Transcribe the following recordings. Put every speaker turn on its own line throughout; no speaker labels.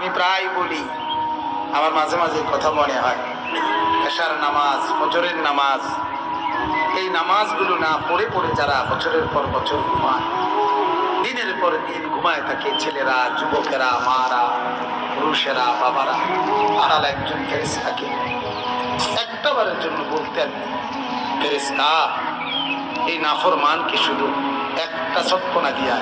আমি প্রায় বলি, আমার মাঝে মাঝে কথা মনে হয়। এশার নামাজ, ফজরের নামাজ, এই নামাজগুলো না পড়ে পড়ে যারা বছরের পর বছর ঘুমায়, দিনের পর দিন ঘুমায় থাকে ছেলেরা, যুবকেরা, মারা, পুরুষেরা, বাবারা, আড়াল একজন ফেরেস থাকে একটা বারের জন্য বলতেন ফেরেস্তা এই নাফর মানকে শুধু একটা সৎপনা দিয়া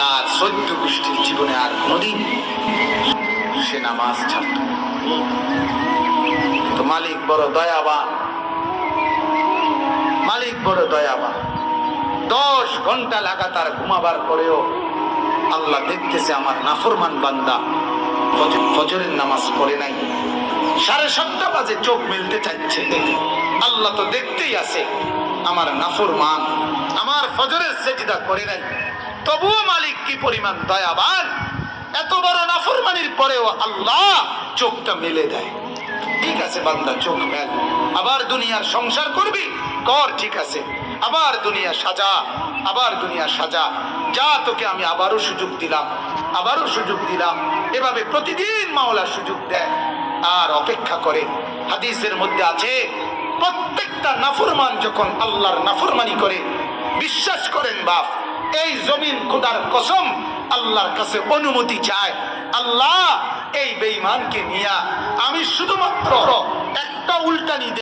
তার সদ্য গোষ্ঠীর জীবনে আর কোনোদিন সে নামাজ ছাড়ত কিন্তু মালিক বড় দয়াবান। মালিক বড় দয়াবান। দশ ঘণ্টা লাগাতার ঘুমাবার পরেও আল্লাহ দেখতেছে আমার নাফরমান বান্দা। ফজ- ফজরের নামাজ পড়ে নাই। সাড়ে সাতটা বাজে চোখ মেলতে চাইছে। আল্লাহ তো দেখতেই আছে আমার নাফরমান। আমার ফজরের সেজদা করে নাই। তবুও মালিক কি পরিমাণ দয়াবান? এত বড় নাফরমানির পরেও আল্লাহ চোখটা মেলে দেয়। ঠিক আছে বান্দা, চোখ মেল। আবার দুনিয়ার সংসার করবি? কর, ঠিক আছে। আবার দুনিয়া সাজা, আবার দুনিয়া সাজা। যা তোকে আমি আবারও সুযোগ দিলাম, আবারও সুযোগ দিলাম। এভাবে প্রতিদিন মাওলা সুযোগ দেয়। আর অপেক্ষা করে, হাদিসের মধ্যে আছে, প্রত্যেকটা নাফরমান যখন আল্লাহর নাফরমানি করে, বিশ্বাস করেন বাপ এই জমিন খোদার কসম আল্লাহর কাছে অনুমতি চায়। আল্লাহ এই বেঈমানকে নিয়া আমি শুধুমাত্র একটা উল্টানি